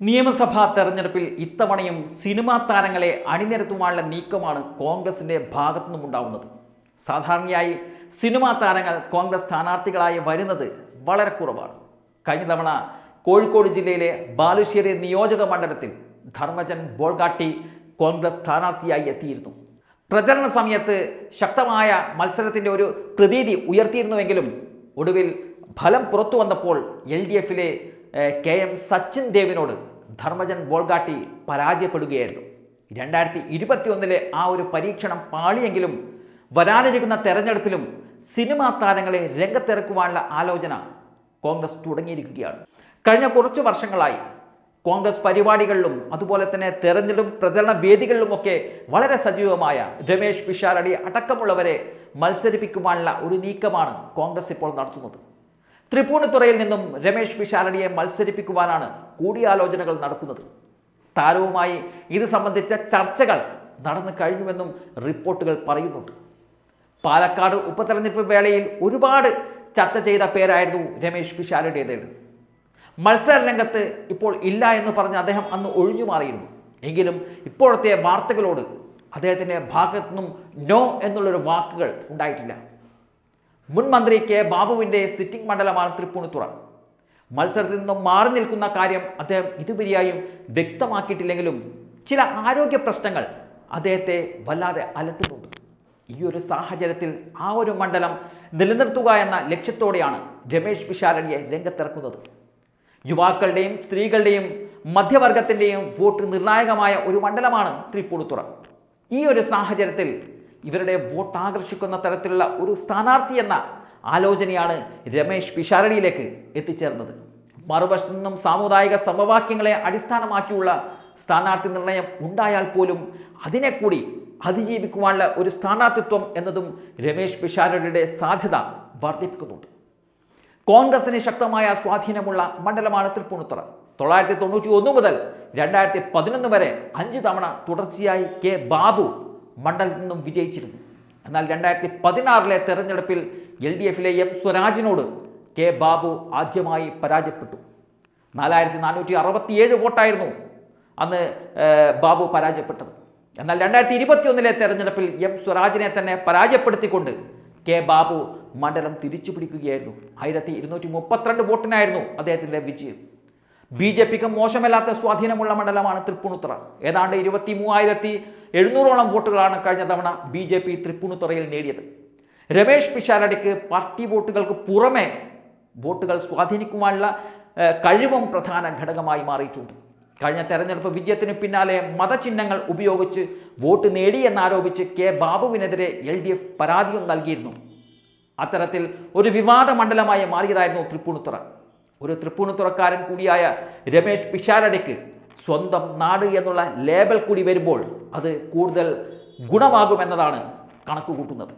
നിയമസഭാ തെരഞ്ഞെടുപ്പിൽ ഇത്തവണയും സിനിമാ താരങ്ങളെ അണിനിരത്തുവാനുള്ള നീക്കമാണ് കോൺഗ്രസിന്റെ ഭാഗത്തു നിന്നുമുണ്ടാവുന്നത് സാധാരണയായി സിനിമാ താരങ്ങൾ കോൺഗ്രസ് സ്ഥാനാർത്ഥികളായി വരുന്നത് വളരെ കുറവാണ്. കഴിഞ്ഞ തവണ കോഴിക്കോട് ജില്ലയിലെ ബാലുശ്ശേരി നിയോജക മണ്ഡലത്തിൽ ധർമ്മജൻ ബോൾഗാട്ടി കോൺഗ്രസ് സ്ഥാനാർത്ഥിയായി എത്തിയിരുന്നു. പ്രചരണ സമയത്ത് ശക്തമായ മത്സരത്തിന്റെ ഒരു പ്രതീതി ഉയർത്തിയിരുന്നുവെങ്കിലും ഒടുവിൽ ഫലം പുറത്തു വന്നപ്പോൾ എൽ ഡി എഫിലെ കെ എം സച്ചിൻ ദേവിനോട് ധർമ്മജൻ ബോൾഗാട്ടി പരാജയപ്പെടുകയായിരുന്നു. രണ്ടായിരത്തി ഇരുപത്തിയൊന്നിലെ ആ ഒരു പരീക്ഷണം പാളിയെങ്കിലും വരാനിരിക്കുന്ന തെരഞ്ഞെടുപ്പിലും സിനിമാ താരങ്ങളെ രംഗത്തിറക്കുവാനുള്ള ആലോചന കോൺഗ്രസ് തുടങ്ങിയിരിക്കുകയാണ്. കഴിഞ്ഞ കുറച്ച് വർഷങ്ങളായി കോൺഗ്രസ് പരിപാടികളിലും അതുപോലെ തന്നെ തെരഞ്ഞെടുപ്പ് പ്രചരണ വേദികളിലുമൊക്കെ വളരെ സജീവമായ രമേശ് പിഷാരടി അടക്കമുള്ളവരെ മത്സരിപ്പിക്കുവാനുള്ള ഒരു നീക്കമാണ് കോൺഗ്രസ് ഇപ്പോൾ നടത്തുന്നത്. തൃപ്പൂണിത്തുറയിൽ നിന്നും രമേശ് പിഷാരടിയെ മത്സരിപ്പിക്കുവാനാണ് കൂടിയാലോചനകൾ നടക്കുന്നത്. താരവുമായി ഇത് സംബന്ധിച്ച ചർച്ചകൾ നടന്നു കഴിഞ്ഞുവെന്നും റിപ്പോർട്ടുകൾ പറയുന്നുണ്ട്. പാലക്കാട് ഉപതെരഞ്ഞെടുപ്പ് വേളയിൽ ഒരുപാട് ചർച്ച ചെയ്ത പേരായിരുന്നു രമേശ് പിഷാരടിയുടേത്. മത്സര രംഗത്ത് ഇപ്പോൾ ഇല്ല എന്ന് പറഞ്ഞ് അദ്ദേഹം അന്ന് ഒഴിഞ്ഞു മാറിയിരുന്നു. എങ്കിലും ഇപ്പോഴത്തെ വാർത്തകളോട് അദ്ദേഹത്തിന്റെ ഭാഗത്തു നിന്നും നോ എന്നുള്ളൊരു വാക്കുകൾ ഉണ്ടായിട്ടില്ല. മുൻ മന്ത്രി കെ ബാബുവിന്റെ സിറ്റിംഗ് മണ്ഡലമാണ് തൃപ്പൂണിത്തുറ. മത്സരത്തിൽ നിന്നും മാറി നിൽക്കുന്ന കാര്യം അദ്ദേഹം ഇതുവരെയായും വ്യക്തമാക്കിയിട്ടില്ലെങ്കിലും ചില ആരോഗ്യ പ്രശ്നങ്ങൾ അദ്ദേഹത്തെ വല്ലാതെ അലട്ടുന്നുണ്ട്. ഈ ഒരു സാഹചര്യത്തിൽ ആ ഒരു മണ്ഡലം നിലനിർത്തുക എന്ന ലക്ഷ്യത്തോടെയാണ് രമേശ് വിശാലടിയെ രംഗത്തിറക്കുന്നത്. യുവാക്കളുടെയും സ്ത്രീകളുടെയും മധ്യവർഗത്തിന്റെയും വോട്ട് നിർണായകമായ ഒരു മണ്ഡലമാണ് തൃപ്പൂണിത്തുറ. ഈ ഒരു സാഹചര്യത്തിൽ ഇവരുടെ വോട്ട് ആകർഷിക്കുന്ന തരത്തിലുള്ള ഒരു സ്ഥാനാർത്ഥി എന്ന ആലോചനയാണ് രമേശ് പിഷാരടിയിലേക്ക് എത്തിച്ചേർന്നത്. മറുവശത്തു നിന്നും സാമുദായിക സമവാക്യങ്ങളെ അടിസ്ഥാനമാക്കിയുള്ള സ്ഥാനാർത്ഥി നിർണയം ഉണ്ടായാൽ പോലും അതിനെ കൂടി അതിജീവിക്കുവാനുള്ള ഒരു സ്ഥാനാർത്ഥിത്വം എന്നതും രമേശ് പിഷാരടിയുടെ സാധ്യത വർദ്ധിപ്പിക്കുന്നുണ്ട്. കോൺഗ്രസിന് ശക്തമായ സ്വാധീനമുള്ള മണ്ഡലമാണ് തൃപ്പൂണിത്തുറ. തൊള്ളായിരത്തി തൊണ്ണൂറ്റി ഒന്ന് മുതൽ രണ്ടായിരത്തി പതിനൊന്ന് വരെ അഞ്ച് തവണ തുടർച്ചയായി കെ ബാബു മണ്ഡലത്തിൽ നിന്നും വിജയിച്ചിരുന്നു. എന്നാൽ രണ്ടായിരത്തി പതിനാറിലെ തെരഞ്ഞെടുപ്പിൽ എൽ ഡി എഫിലെ എം സ്വരാജിനോട് കെ ബാബു ആദ്യമായി പരാജയപ്പെട്ടു. നാലായിരത്തി നാനൂറ്റി അറുപത്തിയേഴ് വോട്ടായിരുന്നു അന്ന് ബാബു പരാജയപ്പെട്ടത്. എന്നാൽ രണ്ടായിരത്തി ഇരുപത്തിയൊന്നിലെ തെരഞ്ഞെടുപ്പിൽ എം സ്വരാജിനെ തന്നെ പരാജയപ്പെടുത്തിക്കൊണ്ട് കെ ബാബു മണ്ഡലം തിരിച്ചു പിടിക്കുകയായിരുന്നു ആയിരത്തി ഇരുന്നൂറ്റി മുപ്പത്തിരണ്ട് വോട്ടിനായിരുന്നു അദ്ദേഹത്തിന്റെ വിജയം. ബി ജെ പിക്ക് മോശമല്ലാത്ത സ്വാധീനമുള്ള മണ്ഡലമാണ് തൃപ്പൂണിത്തുറ. ഏതാണ്ട് ഇരുപത്തി മൂവായിരത്തി എഴുന്നൂറോളം വോട്ടുകളാണ് കഴിഞ്ഞ തവണ ബി ജെ പി തൃപ്പൂണിത്തുറയിൽ നേടിയത്. രമേഷ് പിഷാരടിക്ക് പാർട്ടി വോട്ടുകൾക്ക് പുറമെ വോട്ടുകൾ സ്വാധീനിക്കുവാനുള്ള കഴിവും പ്രധാന ഘടകമായി മാറിയിട്ടുണ്ട്. കഴിഞ്ഞ തെരഞ്ഞെടുപ്പ് വിജയത്തിന് പിന്നാലെ മതചിഹ്നങ്ങൾ ഉപയോഗിച്ച് വോട്ട് നേടി എന്നാരോപിച്ച് കെ ബാബുവിനെതിരെ എൽ ഡി എഫ് പരാതിയും നൽകിയിരുന്നു. അത്തരത്തിൽ ഒരു വിവാദ മണ്ഡലമായി മാറിയതായിരുന്നു തൃപ്പൂണിത്തുറ. ഒരു തൃപ്പൂണിത്തുറക്കാരൻ കൂടിയായ രമേശ് പിഷാരടിക്ക് സ്വന്തം നാട് എന്നുള്ള ലേബൽ കൂടി വരുമ്പോൾ അത് കൂടുതൽ ഗുണമാകുമെന്നതാണ് കണക്ക് കൂട്ടുന്നത്